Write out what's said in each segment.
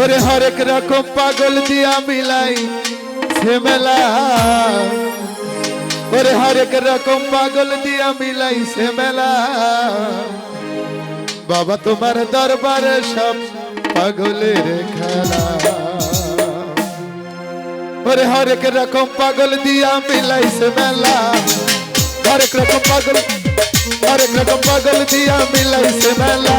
ওরে হরেক রকম পাগল দিয়া মিলাই সে মেলা। ওরে হরেক রকম পাগল দিয়া মিলাই সে মেলা। বাবা, তোমার দরবারে সব পাগলের খেলা। ওরে হরেক রকম পাগল দিয়া মিলাই সে মেলা। হরেক রকম পাগল হরেক রকম পাগল দিয়া মিলাই সে মেলা।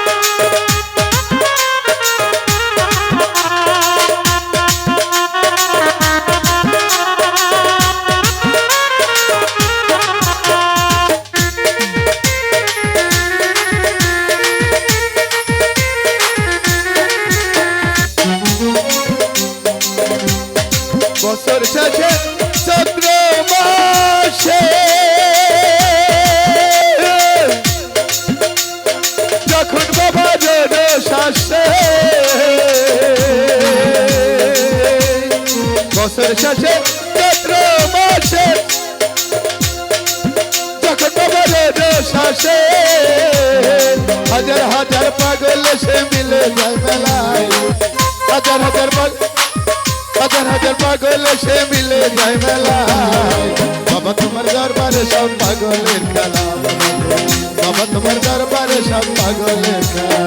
বছর শেষে চন্দ্র মাসে, যখন বাবা জন শাসে হাজার হাজার পাগল সে মিলে যায় মেলায়। হাজার হাজার পাগল হাজার হাজার পাগল সে মিলে যায় মেলায়। বাবা, তোমার দরবারে সব পাগলের খেলা। বাবা, তোমার দরবারে সব পাগলের খেলা।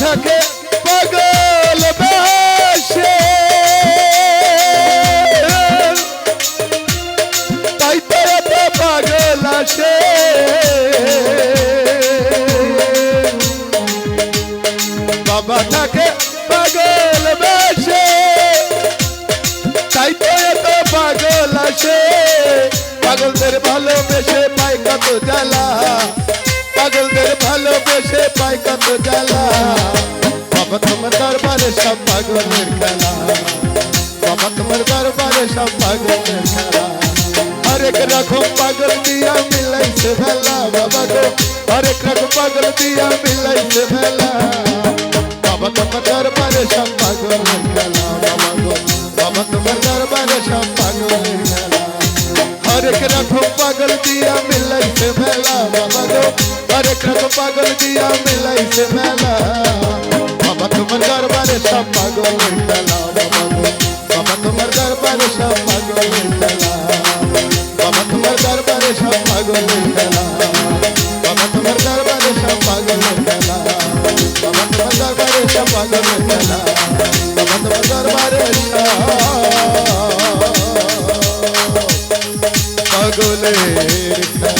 থাকে পাগল বেশে। তাই পাগল আসে। বাবা থাকে পাগল বেশে। তাই তো পাগল আসে। পাগলদের ভালোবেসে পাই কত জ্বালা। পাগলদের ভালোবেসে পাই কত জ্বালা। সব পাগলের খেলা বাবা তোমার দরবারে সব পাগলের খেলা হরেক রকম পাগল দিয়া মিলাইছে ভেলা বাবা গো হরেক রকম পাগল দিয়া মিলাইছে ভেলা বাবা তোমার দরবারে সব পাগলের খেলা বাবা গো বাবা তোমার দরবারে সব পাগলের খেলা হরেক রকম পাগল দিয়া মিলাইছে মেলা বাবা গো হরেক রকম পাগল দিয়া মিলাইছে মেলা বাবা তোমার দরবারে সব পাগলের খেলা বাবা গো বাবা তোমার দরবারে সব পাগলের খেলা বাবা তোমার দরবারে সব পাগলের খেলা বাবা তোমার দরবারে সব পাগলের খেলা বাবা তোমার দরবারে সব পাগলের খেলা বাবা তোমার দরবারে সব পাগলের খেলা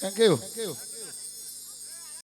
থ্যাংক ইউ